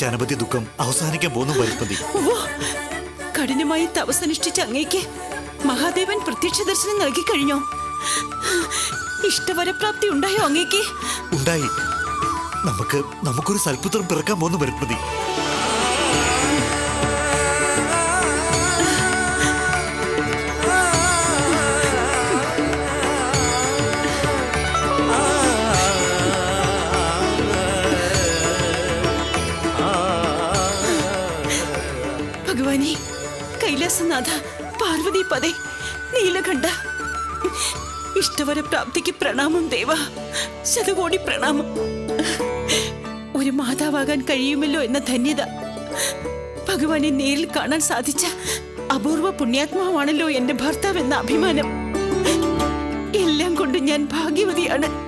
അനുഭവിച്ച അനവധി ദുഃഖം അവസാനിക്കാൻ പോകുന്നു പരിപ്പതി കഠിനമായി തപസനുഷ്ഠിച്ച അങ്ങേക്ക് മഹാദേവൻ പ്രത്യക്ഷ ദർശനം നൽകി കഴിഞ്ഞോ? ഇഷ്ടവരപ്രാപ്തി ഉണ്ടായോ അങ്ങേക്ക്? ഉണ്ടായി. നമുക്ക് നമുക്കൊരു സൽപുത്രം പിറക്കാൻ പോകുന്നു ഭരത്മതി കൈലാസനാഥ പാർവതി പദേ നീലകണ്ഠ. ഇഷ്ടവര പ്രാപ്തിക്ക് പ്രണാമം ദേവ. ശതകോടി പ്രണാമം. ഒരു മാതാവാകാൻ കഴിയുമല്ലോ എന്ന ധന്യത. ഭഗവാനെ നേരിൽ കാണാൻ സാധിച്ച അപൂർവ പുണ്യാത്മാവാണല്ലോ എന്റെ ഭർത്താവ് എന്ന അഭിമാനം. എല്ലാം കൊണ്ട് ഞാൻ ഭാഗ്യവതിയാണ്.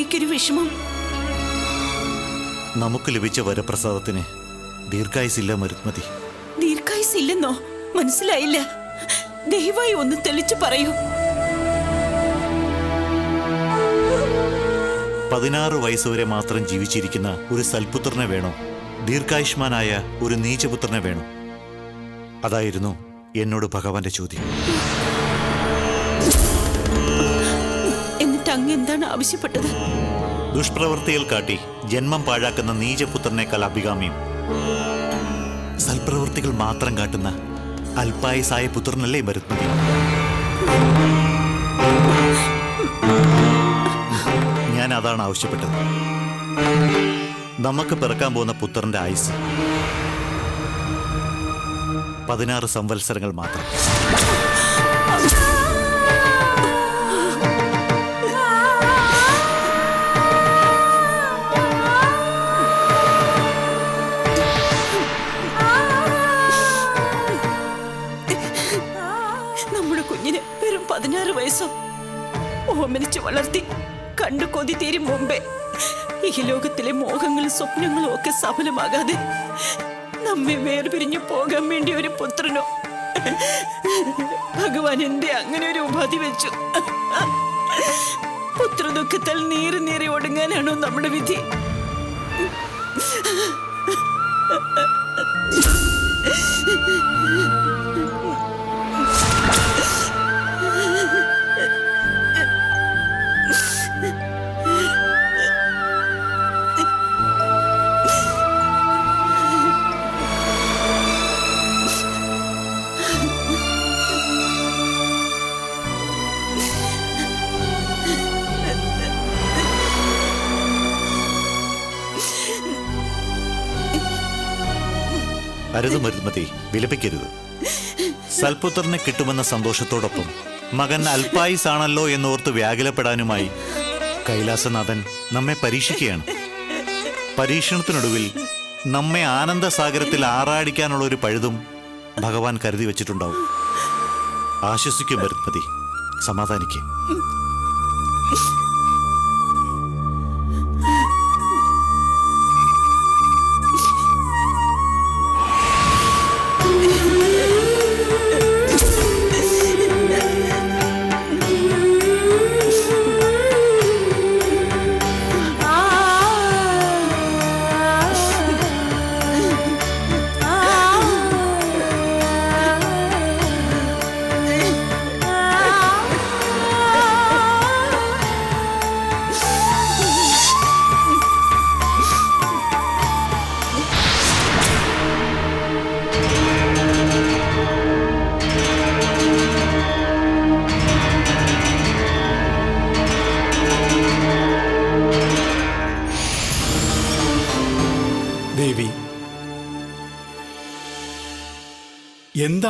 എന്താ അങ്ങേക്കൊരു വിഷമം. നമുക്ക് ലഭിച്ച വരപ്രസാദത്തിന് ദീർഘായുസില്ല മരുത്മതി. ദീർഘായുസില്ലെന്നോ മനസ്സിലായില്ല. ദയവായി ഒന്ന് തെളിച്ചു പറയൂ. പതിനാറ് വയസ്സുവരെ മാത്രം ജീവിച്ചിരിക്കുന്ന ഒരു സൽപുത്രനെ വേണോ? ദീർഘായുഷ്മാനായ ഒരു നീചപുത്രനെ വേണോ? അതായിരുന്നു എന്നോട് ഭഗവാന്റെ ചോദ്യം. അങ്ങ് എന്താണ് ആവശ്യപ്പെട്ടത്? ദുഷ്പ്രവൃത്തിയിൽ കാട്ടി ജന്മം പാഴാക്കുന്ന നീചപുത്രനേക്കാൾ അഭികാമ്യം. സൽപ്രവൃത്തികൾ മാത്രം കാട്ടുന്ന അൽപായസായ പുത്രനല്ലേ മരുത്മതി? ഞാൻ അതാണ് ആവശ്യപ്പെട്ടത്. നമുക്ക് പിറക്കാൻ പോകുന്ന പുത്രന്റെ ആയുസ് പതിനാറ് സംവത്സരങ്ങൾ മാത്രം. നമ്മുടെ കുഞ്ഞിന് വെറും പതിനാറ് വയസ്സോ? ഓമനിച്ച് വളർത്തി കണ്ടു കൊതി തീരും മുമ്പേ ഈ ലോകത്തിലെ മോഹങ്ങളും സ്വപ്നങ്ങളും ഒക്കെ സഫലമാകാതെ നമ്മെ വേർപിരിഞ്ഞു പോകാൻ വേണ്ടി ഒരു പുത്രനോ? ഭഗവാൻ എന്റെ അങ്ങനെ ഒരു ഉപാധി വെച്ചു. പുത്രദുഃഖത്തിൽ നീറി നീറി ഒടുങ്ങാനാണോ നമ്മുടെ വിധി? അരുത് മരുമതി വിലപിക്കരുത്. സൽപുത്രനെ കിട്ടുമെന്ന സന്തോഷത്തോടൊപ്പം മകൻ അൽപായുസാണല്ലോ എന്നോർത്ത് വ്യാകുലപ്പെടാനുമായി കൈലാസനാഥൻ നമ്മെ പരീക്ഷിക്കുകയാണ്. പരീക്ഷണത്തിനൊടുവിൽ നമ്മെ ആനന്ദസാഗരത്തിൽ ആറാടിക്കാനുള്ള ഒരു പഴുതും ഭഗവാൻ കരുതി വച്ചിട്ടുണ്ടാവും. ആശ്വസിക്കും ഭരത്മതി സമാധാനിക്കും.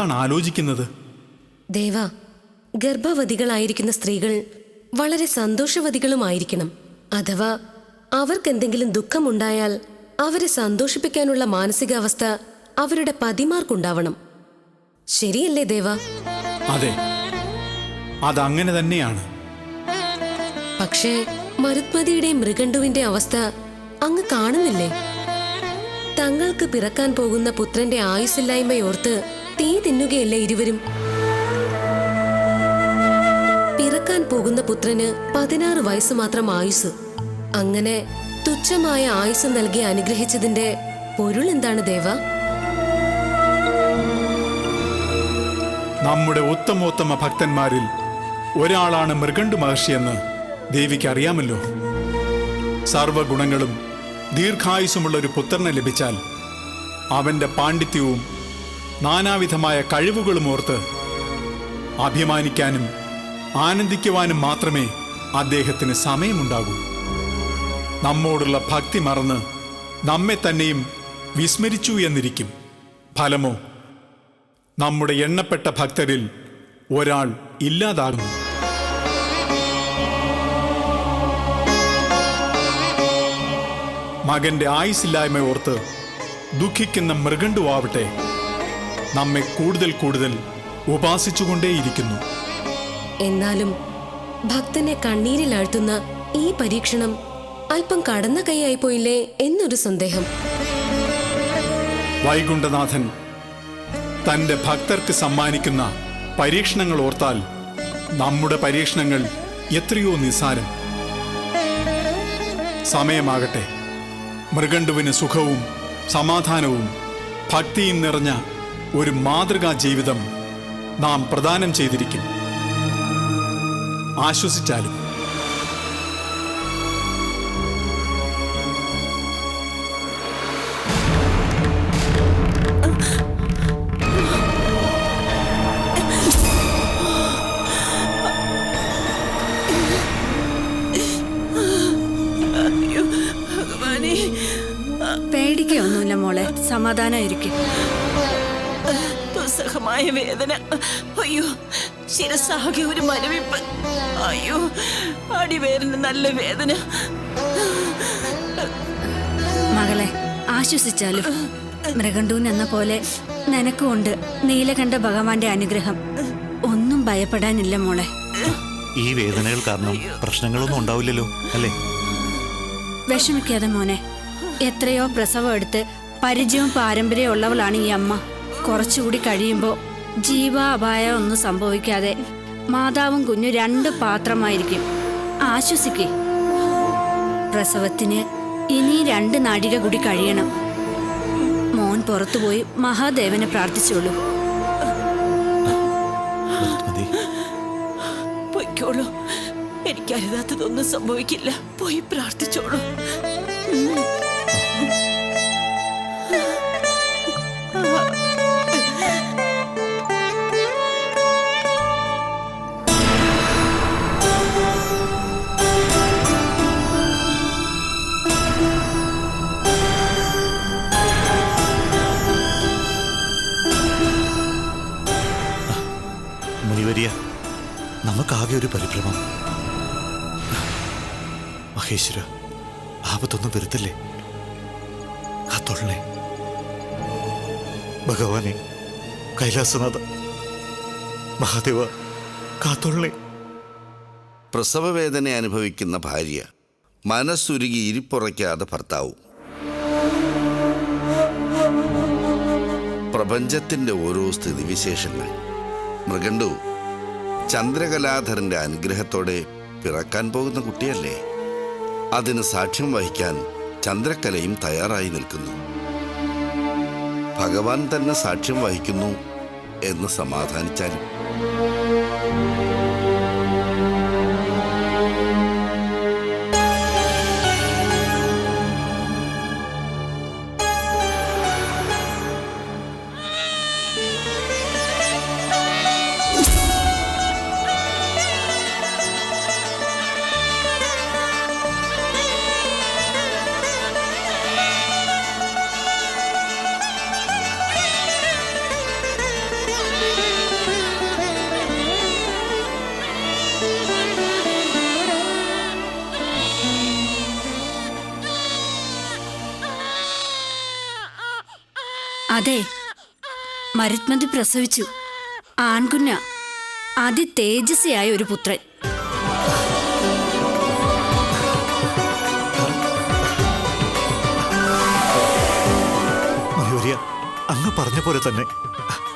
എന്താണ് ആലോചിക്കുന്നത്? ദേവ ഗർഭവതികളായിരിക്കുന്ന സ്ത്രീകൾ വളരെ സന്തോഷവതികളുമായിരിക്കണം. അഥവാ അവർക്കെന്തെങ്കിലും ദുഃഖമുണ്ടായാൽ അവരെ സന്തോഷിപ്പിക്കാനുള്ള മാനസികാവസ്ഥ അവരുടെ പതിമാർക്കുണ്ടാവണം. ശരിയല്ലേ ദേവ? അതെ. അതങ്ങനെ തന്നെയാണ്. പക്ഷേ മരുത്മതിയുടെ മൃഗണ്ടുവിന്റെ അവസ്ഥ അങ്ങ് കാണുന്നില്ലേ? തങ്ങൾക്ക് പിറക്കാൻ പോകുന്ന പുത്രന്റെ ആയുസ്സില്ലായ്മയോർത്ത് തീ തിന്നുകയല്ല ഇരുവരും? പിറക്കാൻ പോകുന്ന പുത്രന് പതിനാറ് വയസ്സ് മാത്രം ആയുസ് അങ്ങനെ തുച്ഛമായ ആയുസ് നൽകി അനുഗ്രഹിച്ചതിന്റെ പൊരുൾ എന്താണ് ദേവ? നമ്മുടെ ഉത്തമോത്തമ ഭക്തന്മാരിൽ ഒരാളാണ് മൃഗണ്ട് മഹർഷിയെന്ന് ദേവിക്ക് അറിയാമല്ലോ. സർവഗുണങ്ങളും ദീർഘായുസുമുള്ള ഒരു പുത്രനെ ലഭിച്ചാൽ അവന്റെ പാണ്ഡിത്യവും നാനാവിധമായ കഴിവുകളും ഓർത്ത് അഭിമാനിക്കാനും ആനന്ദിക്കുവാനും മാത്രമേ അദ്ദേഹത്തിന് സമയമുണ്ടാകൂ. നമ്മോടുള്ള ഭക്തി മറന്ന് നമ്മെ തന്നെയും വിസ്മരിച്ചു എന്നിരിക്കും. ഫലമോ? നമ്മുടെ എണ്ണപ്പെട്ട ഭക്തരിൽ ഒരാൾ ഇല്ലാതാകുന്നു. മകന്റെ ആയുസില്ലായ്മ ഓർത്ത് ദുഃഖിക്കുന്ന മൃഗണ്ടുവാവട്ടെ നമ്മെ കൂടുതൽ കൂടുതൽ ഉപാസിച്ചുകൊണ്ടേയിരിക്കുന്നു. എന്നാലും ഭക്തനെ കണ്ണീരിൽ ആഴ്ത്തുന്ന ഈ പരീക്ഷണം അല്പം കടന്ന കൈയായിപ്പോയില്ലേ എന്നൊരു സന്ദേഹം. വൈകുണ്ഠനാഥൻ തന്റെ ഭക്തർക്ക് സമ്മാനിക്കുന്ന പരീക്ഷണങ്ങൾ ഓർത്താൽ നമ്മുടെ പരീക്ഷണങ്ങൾ എത്രയോ നിസാരം സമയമാകട്ടെ. മൃഗണ്ടുവിന് സുഖവും സമാധാനവും ഭക്തിയും നിറഞ്ഞ ഒരു മാതൃകാ ജീവിതം നാം പ്രദാനം ചെയ്തിരിക്കും. ആശ്വസിച്ചാലും. പേടിക്കൊന്നുമില്ല മോളെ. സമാധാനായിരിക്കും. ദുസ്സഹമായ വേദന. അയ്യോ ശിരസാകെ ഒരു മരവിപ്പ്. അയ്യോ അടിവേറിന് നല്ല വേദന. മകളെ ആശ്വസിച്ചാലും? മൃഗണ്ടൂൻ എന്ന പോലെ നിനക്കുമുണ്ട് നീലകണ്ഠ ഭഗവാന്റെ അനുഗ്രഹം. ഒന്നും ഭയപ്പെടാനില്ല മോളെ. ഈ വേദനകൾ കാരണം പ്രശ്നങ്ങളൊന്നും ഉണ്ടാവില്ലല്ലോ അല്ലേ? വിഷമിക്കാതെ മോനെ എത്രയോ പ്രസവം എടുത്ത് പരിചയവും പാരമ്പര്യവും ഉള്ളവളാണ് ഈ അമ്മ. കുറച്ചുകൂടി കഴിയുമ്പോൾ ജീവാപായം ഒന്നും സംഭവിക്കാതെ മാതാവും കുഞ്ഞു രണ്ട് പാത്രമായിരിക്കും. ആശ്വസിക്കേ. പ്രസവത്തിന് ഇനി രണ്ട് നാഴിക കൂടി കഴിയണം. മോൻ പുറത്തുപോയി മഹാദേവനെ പ്രാർത്ഥിച്ചോളൂ. പൊയ്ക്കോളൂ. എനിക്കരുതാത്തതൊന്നും സംഭവിക്കില്ല. പോയി പ്രാർത്ഥിച്ചോളൂ. നമുക്കാകെ ഒരു പരിഭ്രമം. മഹേശ്വര ആപത്തൊന്നും വരുത്തില്ലേ? ആ തൊള്ളെ ഭഗവാനെ കൈലാസനാഥ മഹാദേവ കാത്തൊള്ളെ പ്രസവവേദന അനുഭവിക്കുന്ന ഭാര്യ മനസ്സുരുകി ഇരിപ്പുറയ്ക്കാതെ ഭർത്താവും. പ്രപഞ്ചത്തിന്റെ ഓരോ സ്ഥിതിവിശേഷങ്ങൾ. മൃഗണ്ടു ചന്ദ്രകലാധരന്റെ അനുഗ്രഹത്തോടെ പിറക്കാൻ പോകുന്ന കുട്ടിയല്ലേ? അതിന് സാക്ഷ്യം വഹിക്കാൻ ചന്ദ്രകലയും തയ്യാറായി നിൽക്കുന്നു. ഭഗവാൻ തന്നെ സാക്ഷ്യം വഹിക്കുന്നു എന്ന് സമാധാനിച്ചാലും. അതെ. മരുത്മതി പ്രസവിച്ചു. ആൺകുഞ്ഞ. അതി തേജസ്സിയായ ഒരു പുത്രൻ. അങ്ങ് പറഞ്ഞ പോലെ തന്നെ.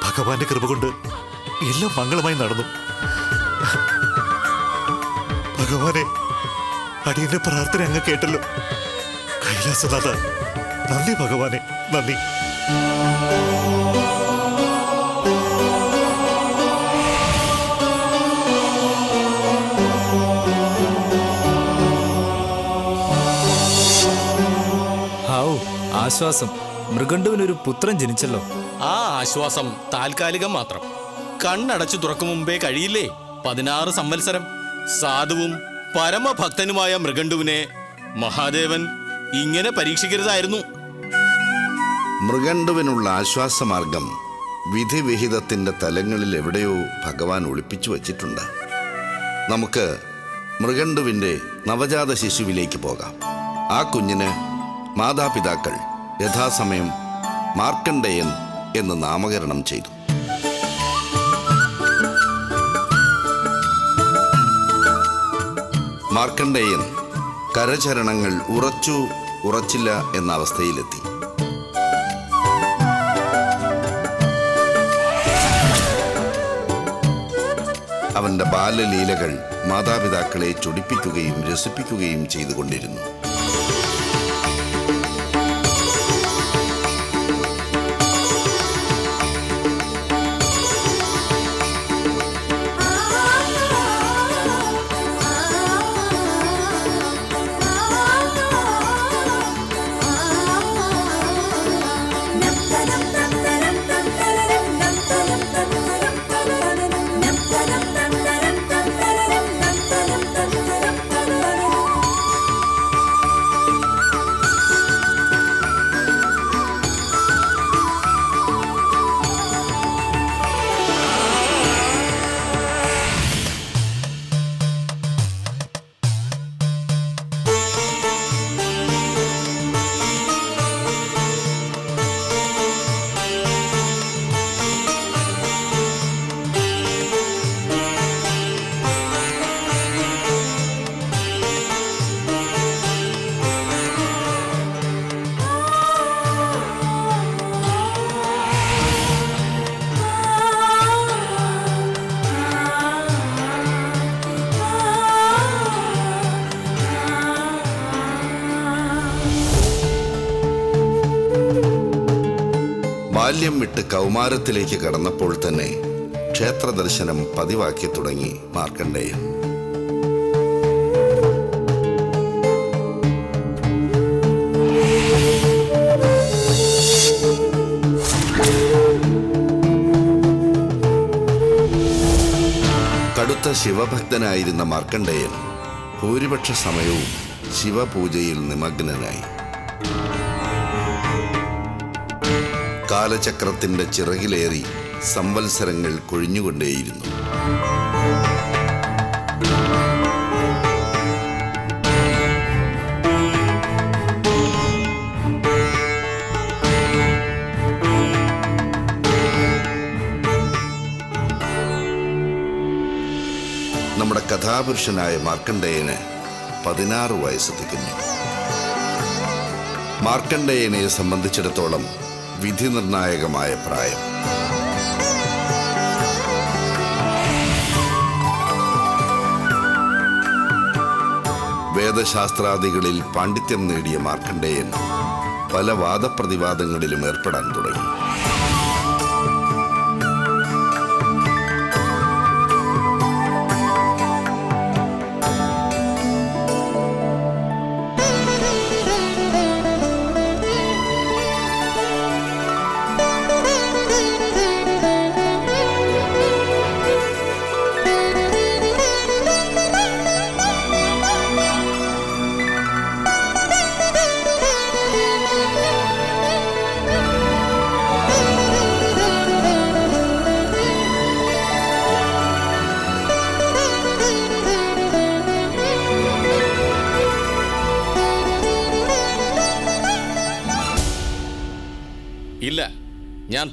ഭഗവാന്റെ കൃപ കൊണ്ട് എല്ലാം മംഗളമായി നടന്നു. ഭഗവാനെ അടിയന്റെ പ്രാർത്ഥന അങ്ങ് കേട്ടല്ലോ. കൈലാസനാഥ നന്ദി ഭഗവാനെ നന്ദി. ഹാവു ആശ്വാസം. മൃഗണ്ടുവിനൊരു പുത്രൻ ജനിച്ചല്ലോ. ആ ആശ്വാസം താൽക്കാലികം മാത്രം. കണ്ണടച്ചു തുറക്കും മുമ്പേ കഴിയില്ലേ? പതിനാറ് സംവത്സരം. സാധുവും പരമഭക്തനുമായ മൃഗണ്ടുവിനെ മഹാദേവൻ ഇങ്ങനെ പരീക്ഷിക്കരുതായിരുന്നു. മൃഗണ്ടുവിനുള്ള ആശ്വാസമാർഗം വിധിവിഹിതത്തിന്റെ തലങ്ങളിൽ എവിടെയോ ഭഗവാൻ ഒളിപ്പിച്ചു വച്ചിട്ടുണ്ട്. നമുക്ക് മൃഗണ്ടുവിന്റെ നവജാത ശിശുവിലേക്ക് പോകാം. ആ കുഞ്ഞിന് മാതാപിതാക്കൾ യഥാസമയം മാർക്കണ്ഡേയൻ എന്ന് നാമകരണം ചെയ്തു. മാർക്കണ്ഡേയൻ കരചരണങ്ങൾ ഉറച്ചു ഉറച്ചില്ല എന്ന അവസ്ഥയിലെത്തി. അവന്റെ ബാലലീലകൾ മാതാപിതാക്കളെ ചൊടിപ്പിക്കുകയും രസിപ്പിക്കുകയും ചെയ്തുകൊണ്ടിരുന്നു. ബാല്യം വിട്ട് കൗമാരത്തിലേക്ക് കടന്നപ്പോൾ തന്നെ ക്ഷേത്ര ദർശനം പതിവാക്കി തുടങ്ങി മാർക്കണ്ഡേയൻ. കടുത്ത ശിവഭക്തനായിരുന്ന മാർക്കണ്ഡേയൻ ഭൂരിപക്ഷ സമയവും ശിവപൂജയിൽ നിമഗ്നനായി. കാലചക്രത്തിന്റെ ചിറകിലേറി സംവത്സരങ്ങൾ കൊഴിഞ്ഞുകൊണ്ടേയിരുന്നു. നമ്മുടെ കഥാപുരുഷനായ മാർക്കണ്ഡേയന് പതിനാറ് വയസ്സ് തികഞ്ഞു. മാർക്കണ്ഡേയനെ സംബന്ധിച്ചിടത്തോളം വിധി നിർണായകമായ പ്രായം. വേദശാസ്ത്രാദികളിൽ പാണ്ഡിത്യം നേടിയ മാർക്കണ്ഡേയൻ പല വാദപ്രതിവാദങ്ങളിലും ഏർപ്പെടാൻ തുടങ്ങി.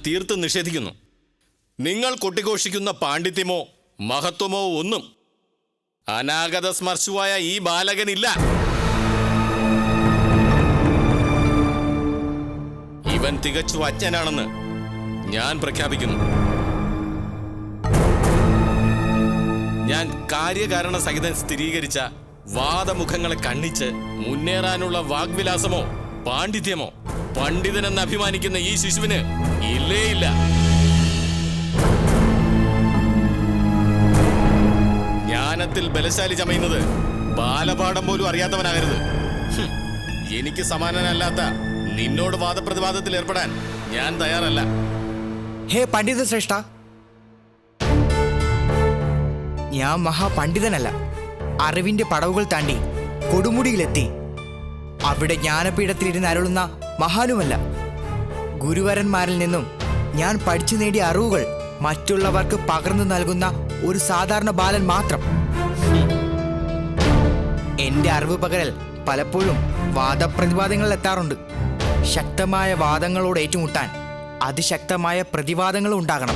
തീർത്തും നിഷേധിക്കുന്നു. നിങ്ങൾ കൊട്ടിഘോഷിക്കുന്ന പാണ്ഡിത്യമോ മഹത്വമോ ഒന്നും അനാഗത സ്മർശുവായ ഈ ബാലകനില്ല. ഇവൻ തികച്ചു അജ്ഞനാണെന്ന് ഞാൻ പ്രഖ്യാപിക്കുന്നു. ഞാൻ കാര്യകാരണ സഹിതം സ്ഥിരീകരിച്ച വാദമുഖങ്ങളെ കണ്ണിച്ച് മുന്നേറാനുള്ള വാഗ്വിലാസമോ പാണ്ഡിത്യമോ പണ്ഡിതനെന്ന് അഭിമാനിക്കുന്ന ഈ ശിശുവിന് ഇല്ലേ ഇല്ല. ജ്ഞാനത്തിൽ ബലശാലി ചമയുന്നത് ബാലപാഠം പോലും അറിയാത്തവനാകരുത്. എനിക്ക് സമാനനല്ലാത്ത നിന്നോട് വാദപ്രതിവാദത്തിൽ ഏർപ്പെടാൻ ഞാൻ തയ്യാറല്ല. ഹേ പണ്ഡിത ശ്രേഷ്ഠ. ഞാൻ മഹാപണ്ഡിതനല്ല. അറിവിന്റെ പടവുകൾ താണ്ടി കൊടുമുടിയിലെത്തി. അവിടെ ജ്ഞാനപീഠത്തിലിരുന്ന് അരുളുന്ന മഹാനുമല്ല. ഗുരുവരന്മാരിൽ നിന്നും ഞാൻ പഠിച്ചു നേടിയ അറിവുകൾ മറ്റുള്ളവർക്ക് പകർന്നു നൽകുന്ന ഒരു സാധാരണ ബാലൻ മാത്രം. എന്റെ അറിവ് പകരൽ പലപ്പോഴും വാദപ്രതിവാദങ്ങളിൽ എത്താറുണ്ട്. ശക്തമായ വാദങ്ങളോട് ഏറ്റുമുട്ടാൻ അതിശക്തമായ പ്രതിവാദങ്ങളും ഉണ്ടാകണം.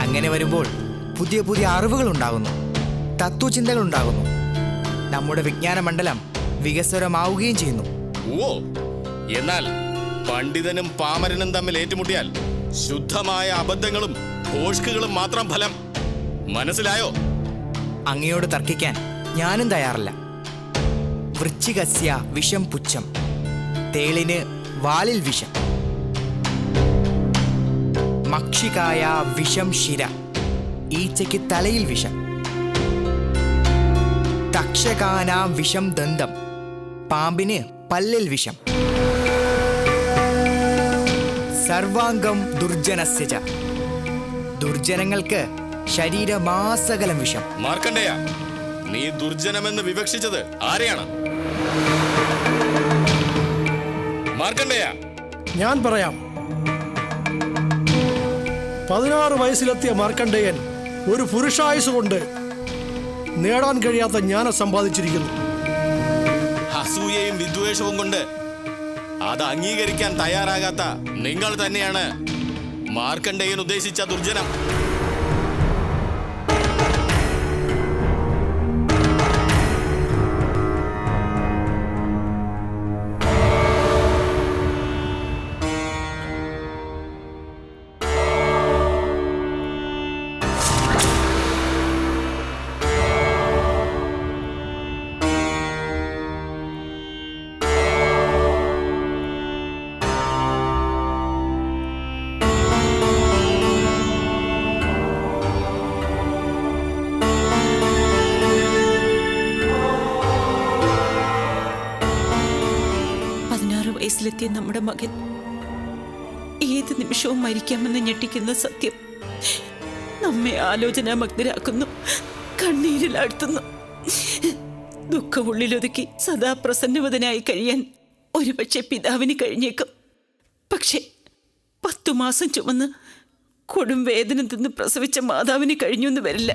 അങ്ങനെ വരുമ്പോൾ പുതിയ പുതിയ അറിവുകൾ ഉണ്ടാകുന്നു. തത്വചിന്തകൾ ഉണ്ടാകുന്നു. നമ്മുടെ വിജ്ഞാന മണ്ഡലം വികസ്വരമാവുകയും ചെയ്യുന്നു. ഓ എന്നാൽ പണ്ഡിതനും പാമരനും തമ്മിൽ ഏറ്റുമുട്ടിയാൽ ശുദ്ധമായ അബദ്ധങ്ങളും ഭോഷ്കുകളും മാത്രം ഫലം. മനസ്സിലായോ? അങ്ങയോട് തർക്കിക്കാൻ ഞാനും തയ്യാറല്ല. വൃശ്ചികസ്യ വിഷം പുച്ഛം. തേളിന് വാലിൽ വിഷം. മക്ഷികായ വിഷം ശിര. ഈച്ചയ്ക്ക് തലയിൽ വിഷം. തക്ഷകാനാം വിഷം ദന്തം. പാമ്പിന് പല്ലിൽ വിഷം. സർവാംഗം ദുർജനസ്യജ. ദുർജനങ്ങൾക്ക് ശരീരമാസകലം വിഷം. മാർക്കണ്ടേയ നീ ദുർജനമെന്ന് വിവക്ഷിച്ചത് ആരെയാണ്? മാർക്കണ്ടേയ ഞാൻ പറയാം. പതിനാറ് വയസ്സിലെത്തിയ മാർക്കണ്ടേയൻ ഒരു പുരുഷായുസ് കൊണ്ട് നേടാൻ കഴിയാത്ത ജ്ഞാനം സമ്പാദിച്ചിരിക്കുന്നു. അസൂയയും വിദ്വേഷവും കൊണ്ട് അത് അംഗീകരിക്കാൻ തയ്യാറാകാത്ത നിങ്ങൾ തന്നെയാണ് മാർക്കണ്ടേയൻ ഉദ്ദേശിച്ച ദുർജനം. വയസ്സിലെത്തിയ നമ്മുടെ മകൻ ഏത് നിമിഷവും മരിക്കാമെന്ന് ഞെട്ടിക്കുന്ന സത്യം നമ്മെ ആലോചനാമഗ്നരാക്കുന്നു കണ്ണീരിലാഴ്ത്തുന്നു ദുഃഖമുള്ളിലൊതുക്കി സദാ പ്രസന്നവതനായി കഴിയാൻ ഒരുപക്ഷെ പിതാവിന് കഴിഞ്ഞേക്കും. പക്ഷേ പത്തു മാസം ചുമന്ന് കൊടും വേദന തിന്ന് പ്രസവിച്ച മാതാവിന് കഴിഞ്ഞു എന്ന് വരില്ല.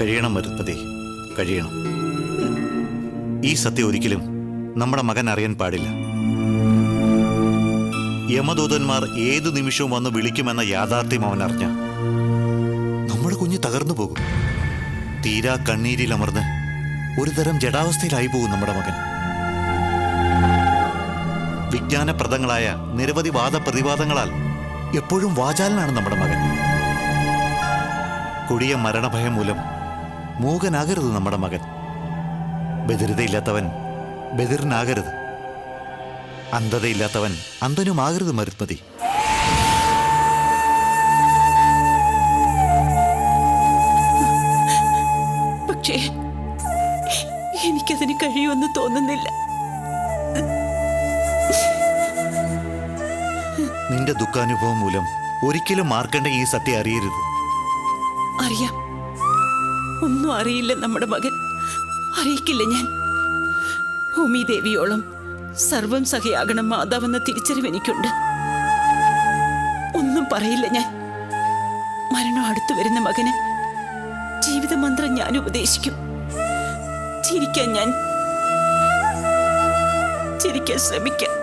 കഴിയണം മരുത്പതി കഴിയണം. ഈ സത്യം ഒരിക്കലും നമ്മുടെ മകൻ അറിയാൻ പാടില്ല. യമദൂതന്മാർ ഏതു നിമിഷവും വന്ന് വിളിക്കുമെന്ന യാഥാർത്ഥ്യം അവൻ അറിഞ്ഞ. നമ്മുടെ കുഞ്ഞ് തകർന്നു പോകും. തീരാ കണ്ണീരിൽ അമർന്ന് ഒരു തരം ജഡാവസ്ഥയിലായി പോകും നമ്മുടെ മകൻ. വിജ്ഞാനപ്രദങ്ങളായ നിരവധി വാദപ്രതിവാദങ്ങളാൽ എപ്പോഴും വാചാലനാണ് നമ്മുടെ മകൻ. കൊടിയ മരണഭയം മൂലം മൂകനാകരുത് നമ്മുടെ മകൻ. ബദിരതയില്ലാത്തവൻ ബദിരനാകരുത് അന്ധതയില്ലാത്തവൻ അന്ധനുമാകരുത് മരുത്മതി. പക്ഷേ എനിക്കതിന് കഴിയുമെന്ന് തോന്നുന്നില്ല. നിന്റെ ദുഃഖാനുഭവം മൂലം ഒരിക്കലും മാർക്കണ്ട ഈ സത്യം അറിയരുത്. അറിയാം. ഒന്നും അറിയില്ല നമ്മുടെ മകൻ. അറിയിക്കില്ല ഞാൻ. ഭൂമിദേവിയോളം സർവം സഹയാകണം മാതാവെന്ന തിരിച്ചറിവ് എനിക്കുണ്ട്. ഒന്നും പറയില്ല ഞാൻ. മരണം അടുത്തു വരുന്ന മകന് ജീവിതമന്ത്രം ഞാൻ ഉപദേശിക്കും. ചിരിക്കാൻ ഞാൻ ചിരിക്കാൻ ശ്രമിക്കാം.